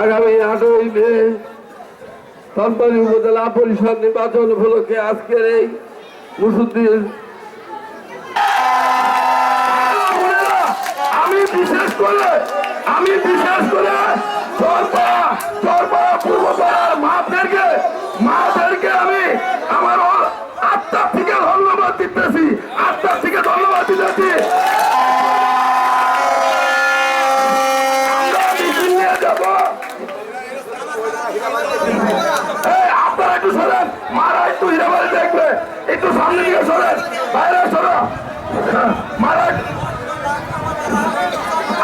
আগামী সরকারি উপজেলা পরিষদ নির্বাচন উপলক্ষে আজকের এই মুসুদ্দিন। আমি বিশেষ করে আমি করে একটু দেখবে একটু সামনে দিকে সরেন বাইরে সরো মারা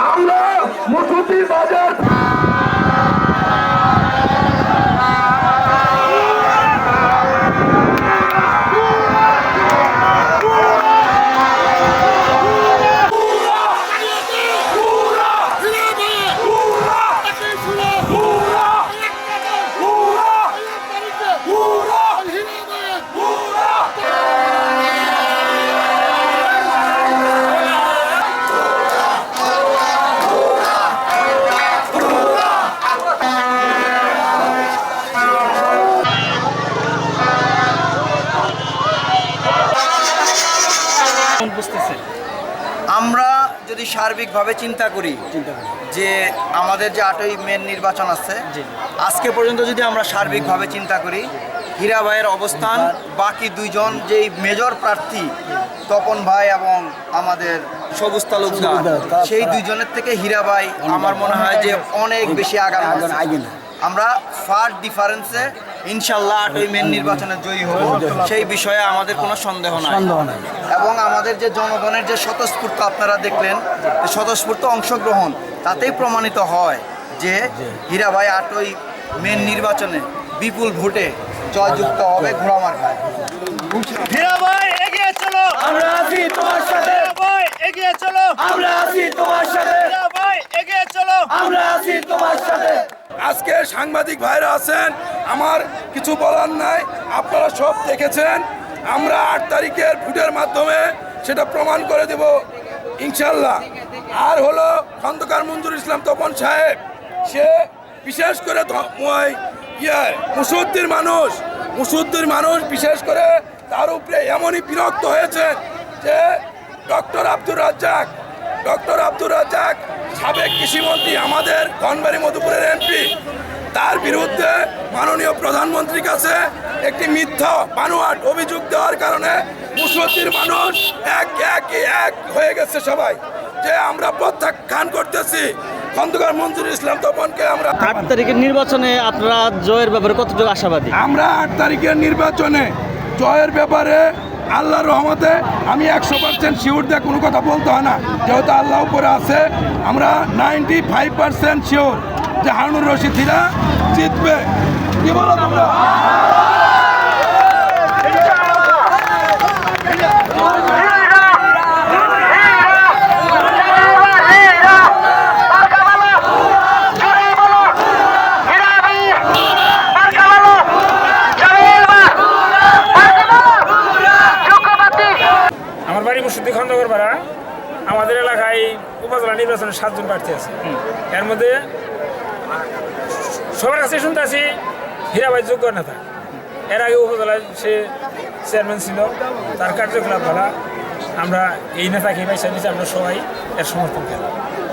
আমরা মুসুতি বাজার আমরা যদি সার্বিকভাবে চিন্তা করি যে আমাদের যে আটই মেন নির্বাচন আছে আজকে পর্যন্ত যদি আমরা সার্বিকভাবে চিন্তা করি হীরাভাইয়ের অবস্থান বাকি দুইজন যেই মেজর প্রার্থী তপন ভাই এবং আমাদের সবুজ তালুকদার সেই দুইজনের থেকে হীরাভাই আমার মনে হয় যে অনেক বেশি আগাম আমরা ফার্স্ট ডিফারেন্সে ইনশাল্লাহ আটই মেন নির্বাচনে জয়ী হব। সেই বিষয়ে আমাদের কোনো সন্দেহ নাই। এবং আমাদের যে জনগণের যে স্বতঃস্ফূর্ত আপনারা দেখলেন যে স্বতঃস্ফূর্ত অংশগ্রহণ তাতেই প্রমাণিত হয় যে হীরাভাই আটই মেন নির্বাচনে বিপুল ভোটে জয়যুক্ত হবে ঘোড়ামার ভাই। এগিয়ে চলো। আমরা আছি তোমার সাথে। ভাই এগিয়ে চলো। আমরা আছি তোমার সাথে। ভাই এগিয়ে চলো। আমরা আছি তোমার সাথে। আজকে সাংবাদিক ভাইরা আছেন, আমার কিছু বলার নাই, আপনারা সব দেখেছেন। আমরা আট তারিখের ভোটের মাধ্যমে সেটা প্রমাণ করে দেব ইনশাল্লাহ আর হলো খন্দকার মঞ্জুর ইসলাম তপন সাহেব, সে বিশেষ করে ইয়ে মুসুদ্দির মানুষ মুসুদ্দির মানুষ বিশেষ করে তার উপরে এমনই বিরক্ত হয়েছে যে ডক্টর আব্দুর রাজ্জাক, ডক্টর আব্দুর রাজ্জাক সাবেক কৃষিমন্ত্রী আমাদের ধনবাড়ি মধুপুরের এমপি তার বিরুদ্ধে মাননীয় প্রধানমন্ত্রীর কাছে একটি মিথ্যা বানোয়াট অভিযোগ দেওয়ার কারণে মুসলিম মানুষ এক এক এক হয়ে গেছে সবাই। যে আমরা প্রত্যাখ্যান করতেছি খন্দকার মঞ্জুর ইসলাম তপনকে আমরা আট তারিখের নির্বাচনে আপনারা জয়ের ব্যাপারে কতটুকু আশাবাদী? আমরা আট তারিখের নির্বাচনে জয়ের ব্যাপারে আল্লাহর রহমতে আমি একশো পার্সেন্ট শিওর দিয়ে কোনো কথা বলতে হয় না। যেহেতু আল্লাহ উপরে আছে, আমরা নাইনটি ফাইভ পার্সেন্ট শিওর যে হারুনুর রশিদিরা জিতবে। কি বলো তোমরা? মুর্শিদি খন্দকর পাড়া আমাদের এলাকায় উপজেলা নির্বাচনে সাতজন প্রার্থী আছে। এর মধ্যে সবার কাছে শুনতে আছি হীরাবাই যোগ্য নেতা। এর আগে উপজেলায় সে চেয়ারম্যান ছিল তার কার্যকলাপ ভালো। আমরা এই নেতাকে পয়সা নিচে আমরা সবাই এর সমর্থন করি।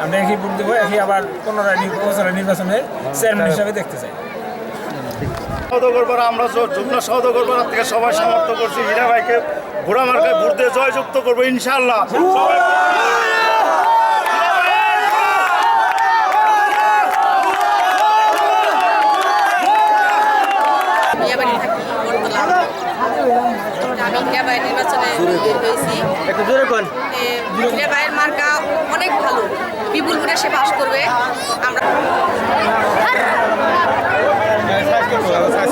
আমরা একই ভোট দেবো একই আবার পুনরায় উপজেলা নির্বাচনে চেয়ারম্যান হিসাবে দেখতে চাই। আমরা য- যুগ্ম সৌদগর থেকে সবাই সমর্থ করছি। হীরা ভাইকে ঘোড়া মার্কায় দিয়ে জয়যুক্ত করব ইনশাল্লাহ বিয়াবাড়ির মার্কা অনেক ভালো। বিপুল সে পাস করবে। আমরা 诶猜清了猜